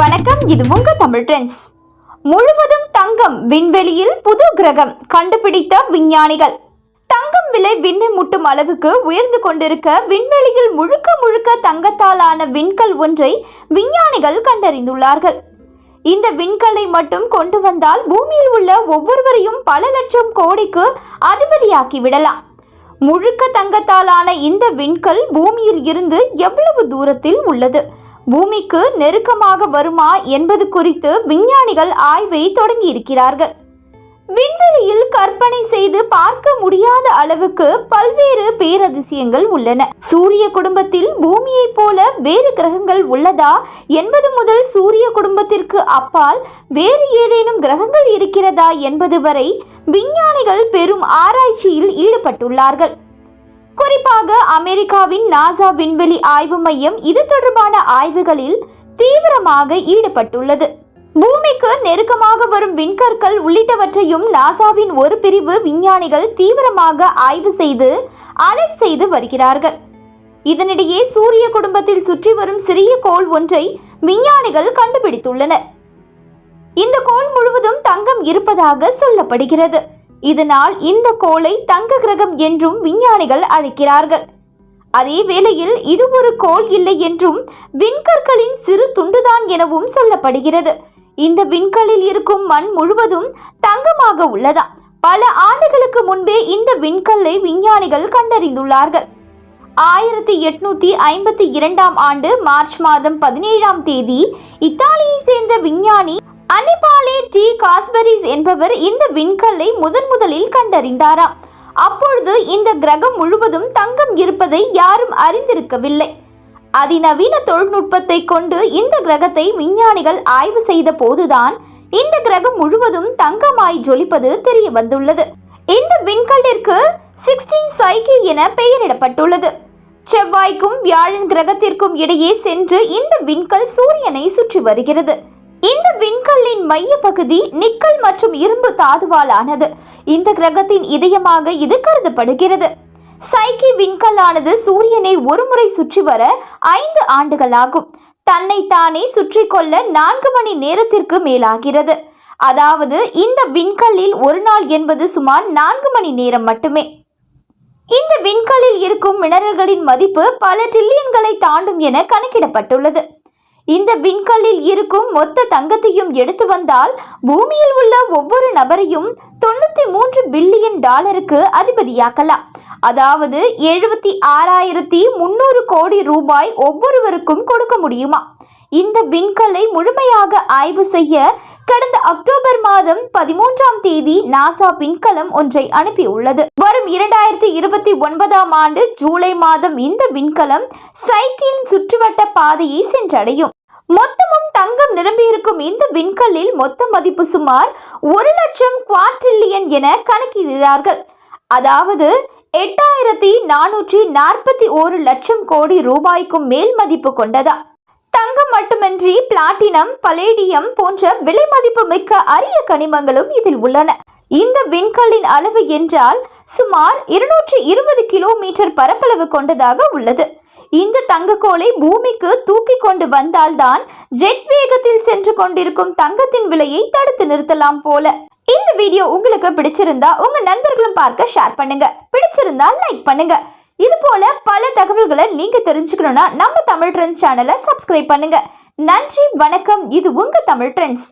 வணக்கம் இது உங்க தமிழ் ட்ரெண்ட்ஸ். முழுவதும் தங்கம் விண்வெளியில் புது கிரகம் கண்டுபிடித்த விஞ்ஞானிகள். தங்கம் விலை விண்ணை முட்டும் அளவுக்கு உயர்ந்து கொண்டிருக்க விண்வெளியில் முழுக்க முழுக்க தங்கத்தாலான விண்கல் ஒன்றை விஞ்ஞானிகள் கண்டறிந்துள்ளார்கள். இந்த விண்கல்லை மட்டும் கொண்டு வந்தால் பூமியில் உள்ள ஒவ்வொருவரையும் பல லட்சம் கோடிக்கு அதிபதியாக்கி விடலாம். முழுக்க தங்கத்தாலான இந்த விண்கல் பூமியில் இருந்து எவ்வளவு தூரத்தில் உள்ளது? பூமிக்கு நெருக்கமாக வருமா என்பது குறித்து விஞ்ஞானிகள் ஆய்வை தொடங்கியிருக்கிறார்கள். விண்வெளியில் கற்பனை செய்து பார்க்க முடியாத அளவுக்கு பல்வேறு பேரதிசயங்கள் உள்ளன. சூரிய குடும்பத்தில் பூமியைப் போல வேறு கிரகங்கள் உள்ளதா? என்பது முதல் சூரிய குடும்பத்திற்கு அப்பால் வேறு ஏதேனும் கிரகங்கள் இருக்கிறதா என்பது வரை விஞ்ஞானிகள் பெரும் ஆராய்ச்சியில் ஈடுபட்டுள்ளார்கள். குறிப்பாக அமெரிக்காவின் நாசா விண்வெளி ஆய்வு மையம் இது தொடர்பான ஆய்வுகளில் தீவிரமாக ஈடுபட்டுள்ளது. பூமிக்கு நெருக்கமாக விண்கற்கள் உள்ளிட்டவற்றையும் நாசாவின் ஒரு பிரிவு விஞ்ஞானிகள் தீவிரமாக ஆய்வு செய்து அலர்ட் செய்து வருகிறார்கள். இதனிடையே சூரிய குடும்பத்தில் சுற்றி வரும் சிறிய கோள் ஒன்றை விஞ்ஞானிகள் கண்டுபிடித்துள்ளனர். இந்த கோள் முழுவதும் தங்கம் இருப்பதாக சொல்லப்படுகிறது. இதனால் இந்த கோளை தங்க கிரகம் என்றும் விஞ்ஞானிகள் அழைக்கிறார்கள். அதே வேளையில் இது ஒரு கோள் இல்லை என்றும் விண்கற்களின் சிறு துண்டுதான் எனவும் சொல்லப்படுகிறது. இந்த விண்கல்லில் இருக்கும் மண் முழுவதும் தங்கமாக உள்ளதா? பல ஆண்டுகளுக்கு முன்பே இந்த விண்கல்லை விஞ்ஞானிகள் கண்டறிந்துள்ளார்கள். ஆயிரத்தி எட்நூத்தி ஐம்பத்தி இரண்டாம் ஆண்டு மார்ச் மாதம் பதினேழாம் தேதி இத்தாலியை சேர்ந்த விஞ்ஞானி அனிபாலே டி காஸ்பரிஸ் என்பவர் இந்த விண்கல்லை முதன் முதலில் கண்டறிந்தாராம். அப்பொழுது இந்த கிரகம் முழுவதும் தங்கம் இருப்பதை யாரும் அறிந்திருக்கவில்லை. அதிநவீன தொழில்நுட்பத்தை கொண்டு இந்த கிரகத்தை விஞ்ஞானிகள் ஆய்வு செய்த போதுதான் இந்த கிரகம் முழுவதும் தங்கமாய் ஜொலிப்பது தெரிய வந்துள்ளது. இந்த விண்கல்லிற்கு சிக்ஸ்டீன் சைக்கி என பெயரிடப்பட்டுள்ளது. செவ்வாய்க்கும் வியாழன் கிரகத்திற்கும் இடையே சென்று இந்த விண்கல் சூரியனை சுற்றி வருகிறது. இந்த விண்கல்லின் மைய பகுதி நிக்கல் மற்றும் இரும்பு தாதுவால் ஆனது இந்த கிரகத்தின் இதயமாக இது கருதப்படுகிறது. சைக்கி விண்கல்லானது சூரியனை ஒருமுறை சுற்றி வர ஐந்து ஆண்டுகளாகும். தன்னை தானே சுற்றி கொள்ள நான்கு மணி நேரத்திற்கு மேலாகிறது. அதாவது இந்த விண்கல்லில் ஒரு நாள் என்பது சுமார் நான்கு மணி நேரம் மட்டுமே. இந்த விண்கல்லில் இருக்கும் மினரல்களின் மதிப்பு பல டிரில்லியன்களை தாண்டும் என கணக்கிடப்பட்டுள்ளது. இந்த விண்கல்லில் இருக்கும் மொத்த தங்கத்தையும் எடுத்து வந்தால் பூமியில் உள்ள ஒவ்வொரு நபரையும் தொண்ணூத்தி மூன்று பில்லியன் டாலருக்கு அதிபதியாக்கலாம். அதாவது எழுபத்தி ஆறாயிரத்தி முன்னூறு கோடி ரூபாய் ஒவ்வொருவருக்கும் கொடுக்க முடியுமா? இந்த விண்கல்லை முழுமையாக ஆய்வு செய்ய கடந்த அக்டோபர் மாதம் பதிமூன்றாம் தேதி நாசா விண்கலம் ஒன்றை அனுப்பியுள்ளது. வரும் இரண்டாயிரத்தி இருபத்தி ஒன்பதாம் ஆண்டு ஜூலை மாதம் இந்த விண்கலம் சைக்கிளின் சுற்றுவட்ட பாதையை சென்றடையும். மொத்தமும் தங்கம் நிரம்பியிருக்கும் இந்த விண்கல்லில் மொத்த மதிப்பு சுமார் ஒரு லட்சம் குவாட்ரில்லியன் என கணக்கிடுகிறார்கள். அதாவது எட்டாயிரத்தி நானூற்றி நாற்பத்தி ஒரு லட்சம் கோடி ரூபாய்க்கும் மேல் மதிப்பு கொண்டதா? தங்கம் மட்டுமின்றி பிளாட்டினம் பலேடியம் போன்ற விலை மதிப்பு மிக்க அரிய கனிமங்களும் இதில் உள்ளன. இந்த விண்கல்லின் அளவு என்றால் சுமார் இருநூற்றி இருபது கிலோமீட்டர் பரப்பளவு கொண்டதாக உள்ளது. இந்த தங்கக்கோளை பூமிக்கு தூக்கி கொண்டு வந்தால்தான் ஜெட் வேகத்தில் சென்று கொண்டிருக்கும் தங்கத்தின் விலையை தடுத்து நிறுத்தலாம் போல. இந்த வீடியோ உங்களுக்கு பிடிச்சிருந்தா உங்க நண்பர்களும் பார்க்க ஷேர் பண்ணுங்க. பிடிச்சிருந்தா லைக் பண்ணுங்க. இது போல பல தகவல்களை நீங்க தெரிஞ்சுக்கணும்னா நம்ம தமிழ் ட்ரெண்ட்ஸ் சேனலை சப்ஸ்கிரைப் பண்ணுங்க. நன்றி வணக்கம். இது உங்க தமிழ் ட்ரெண்ட்ஸ்